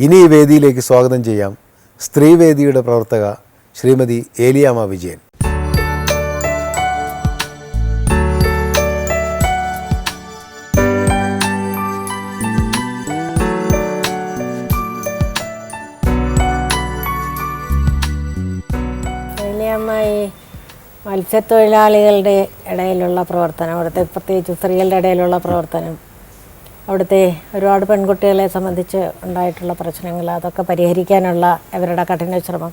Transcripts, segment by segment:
ഇനി ഈ വേദിയിലേക്ക് സ്വാഗതം ചെയ്യാം സ്ത്രീവേദിയുടെ പ്രവർത്തക ശ്രീമതി ഏലിയാമ വിജയൻ. മത്സ്യത്തൊഴിലാളികളുടെ ഇടയിലുള്ള പ്രവർത്തനം അവിടുത്തെ പ്രത്യേകിച്ച് സ്ത്രീകളുടെ ഇടയിലുള്ള പ്രവർത്തനം അവിടുത്തെ ഒരുപാട് പെൺകുട്ടികളെ സംബന്ധിച്ച് ഉണ്ടായിട്ടുള്ള പ്രശ്നങ്ങൾ അതൊക്കെ പരിഹരിക്കാനുള്ള അവരുടെ കഠിന ശ്രമം.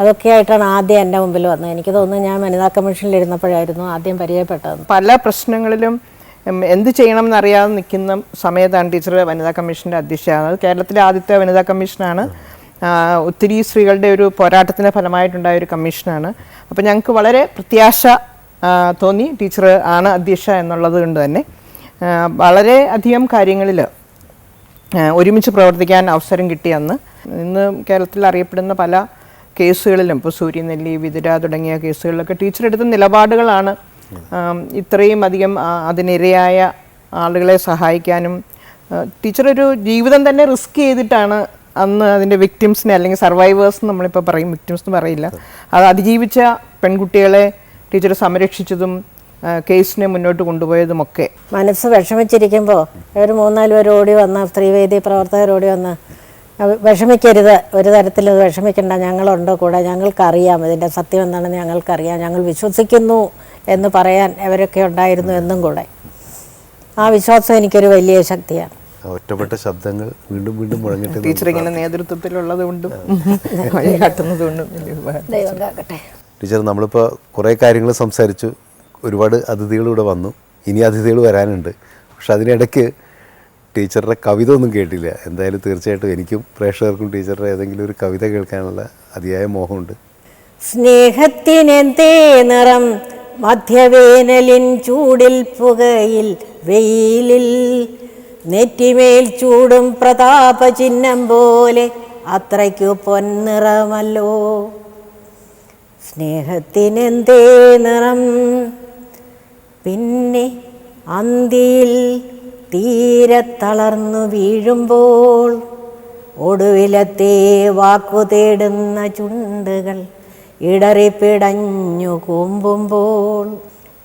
അതൊക്കെയായിട്ടാണ് ആദ്യം എന്റെ മുമ്പിൽ വന്നത്. എനിക്ക് തോന്നുന്നു ഞാൻ വനിതാ കമ്മീഷനിൽ ഇരുന്നപ്പോഴായിരുന്നു ആദ്യം പരിചയപ്പെട്ടത്. പല പ്രശ്നങ്ങളിലും എന്ത് ചെയ്യണം എന്നറിയാതെ നിൽക്കുന്ന സമയത്താണ് ടീച്ചർ വനിതാ കമ്മീഷന്റെ അധ്യക്ഷയാകുന്നത്. കേരളത്തിലെ ആദ്യത്തെ വനിതാ കമ്മീഷനാണ്. ഒത്തിരി സ്ത്രീകളുടെ ഒരു പോരാട്ടത്തിന്റെ ഫലമായിട്ടുണ്ടായ ഒരു കമ്മീഷനാണ്. അപ്പോൾ ഞങ്ങൾക്ക് വളരെ പ്രത്യാശ തോന്നി ടീച്ചർ ആണ് അധ്യക്ഷ എന്നുള്ളത് കൊണ്ട് തന്നെ. വളരെ അധികം കാര്യങ്ങളിൽ ഒരുമിച്ച് പ്രവർത്തിക്കാൻ അവസരം കിട്ടി അന്ന്. ഇന്ന് കേരളത്തിൽ അറിയപ്പെടുന്ന പല കേസുകളിലും ഇപ്പോൾ സൂര്യനെല്ലി വിതുര തുടങ്ങിയ കേസുകളിലൊക്കെ ടീച്ചർ എടുത്ത നിലപാടുകളാണ് ഇത്രയും അധികം അതിനിരയായ ആളുകളെ സഹായിക്കാനും ടീച്ചർ ഒരു ജീവിതം തന്നെ റിസ്ക് ചെയ്തിട്ടാണ് അന്ന് അതിന്റെ വിക്ടിംസിനെ അല്ലെങ്കിൽ സർവൈവേഴ്സ് നമ്മളിപ്പോൾ പറയും വിക്ടിംസ് എന്ന് പറയില്ല. അത് അതിജീവിച്ച പെൺകുട്ടികളെ ടീച്ചർ സംരക്ഷിച്ചതും കേസിനെ മുന്നോട്ട് കൊണ്ടുപോയതുമൊക്കെ. മനസ്സ് വിഷമിച്ചിരിക്കുമ്പോൾ ഒരു മൂന്നാൽ പേര് ഓടി വന്ന സ്ത്രീവേദി പ്രവർത്തകർ ഓടി വന്ന് "അവ- വിഷമിക്കരുത്. ഒരു തരത്തിൽ വിഷമിക്കണ്ട. ഞങ്ങളുണ്ട് കൂടെ. ഞങ്ങൾക്കറിയാം ഇതിന്റെ സത്യം എന്താണെന്ന് ഞങ്ങൾക്കറിയാം. ഞങ്ങൾ വിശ്വസിക്കുന്നു എന്ന് പറയാൻ അവരൊക്കെ ഉണ്ടായിരുന്നു എന്നും കൂടെ. ആ വിശ്വാസം എനിക്കൊരു വലിയ ശക്തിയാണ്. ഒറ്റപ്പെട്ട ശബ്ദങ്ങൾ വീണ്ടും വീണ്ടും മുഴങ്ങിട്ട് ടീച്ചർ ഇങ്ങനെ നേതൃത്വത്തിലുള്ളത് കൊണ്ടും വഴി കാട്ടുന്നത് കൊണ്ടും ടീച്ചർ നമ്മളിപ്പോൾ കുറേ കാര്യങ്ങൾ സംസാരിച്ചു. ഒരുപാട് അതിഥികൾ ഇവിടെ വന്നു. ഇനി അതിഥികൾ വരാനുണ്ട്. പക്ഷെ അതിനിടയ്ക്ക് ടീച്ചറുടെ കവിത ഒന്നും കേട്ടില്ല. എന്തായാലും തീർച്ചയായിട്ടും എനിക്കും പ്രേക്ഷകർക്കും ടീച്ചറുടെ ഏതെങ്കിലും ഒരു കവിത കേൾക്കാനുള്ള അതിയായ മോഹമുണ്ട്. സ്നേഹത്തിനെന്തേ നിറം? മധ്യവേനലിൻ ചൂടിൽ പുകയിൽ വെയിലിൽ നെറ്റിമേൽ ചൂടും പ്രതാപ ചിഹ്നം പോലെ അത്രയ്ക്കു പൊന്നിറമല്ലോ സ്നേഹത്തിനെന്തേ നിറം? പിന്നെ അന്തിയിൽ തീരെ തളർന്നു വീഴുമ്പോൾ ഒടുവിലത്തെ വാക്കു തേടുന്ന ചുണ്ടുകൾ ഇടറിപ്പിടഞ്ഞു കൂമ്പുമ്പോൾ.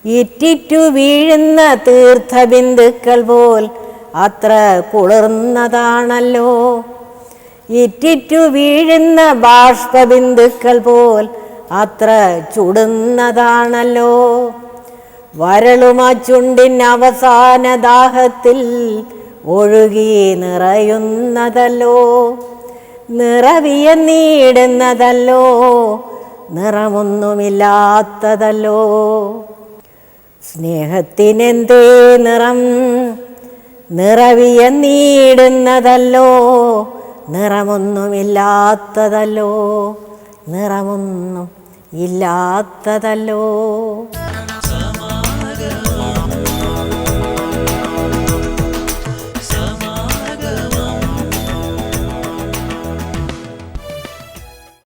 ഇറ്റിറ്റു വീഴുന്ന തീർത്ഥബിന്ദുക്കൾ പോൽ അത്ര കുളിർന്നതാണല്ലോ. ഇറ്റിറ്റു വീഴുന്ന ബാഷ്പബിന്ദുക്കൾ പോൽ അത്ര ചുടുന്നതാണല്ലോ. വരളുമ ചുണ്ടിൻ അവസാന ദാഹത്തിൽ ഒഴുകി നിറയുന്നതല്ലോ. നിറവിയ നീടുന്നതല്ലോ. നിറമൊന്നുമില്ലാത്തതല്ലോ. സ്നേഹത്തിനെന്തേ നിറം? നിറവിയ നീടുന്നതല്ലോ. നിറമൊന്നുമില്ലാത്തതല്ലോ. നിറമൊന്നും ഇല്ലാത്തതല്ലോ.